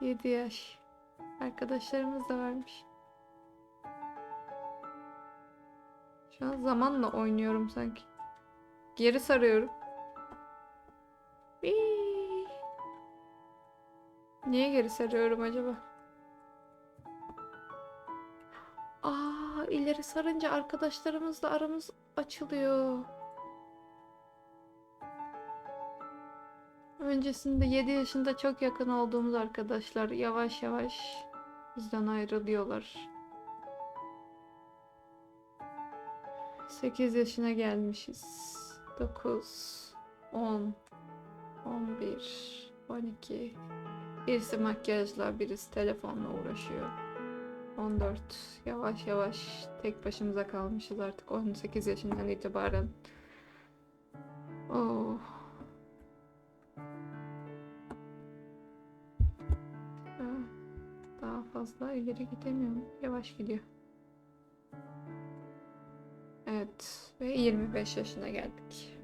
7 yaş. Arkadaşlarımız da varmış. Şu an zamanla oynuyorum sanki. Geri sarıyorum. Niye geri sarıyorum acaba? Aa, ileri sarınca arkadaşlarımızla aramız açılıyor. Öncesinde 7 yaşında çok yakın olduğumuz arkadaşlar yavaş yavaş bizden ayrılıyorlar. 8 yaşına gelmişiz. 9, 10, 11, 12. Birisi makyajla, birisi telefonla uğraşıyor. 14. Yavaş yavaş tek başımıza kalmışız artık 18 yaşından itibaren. Daha fazla ileri gidemiyorum. Yavaş gidiyor. Evet ve 25 yaşına geldik.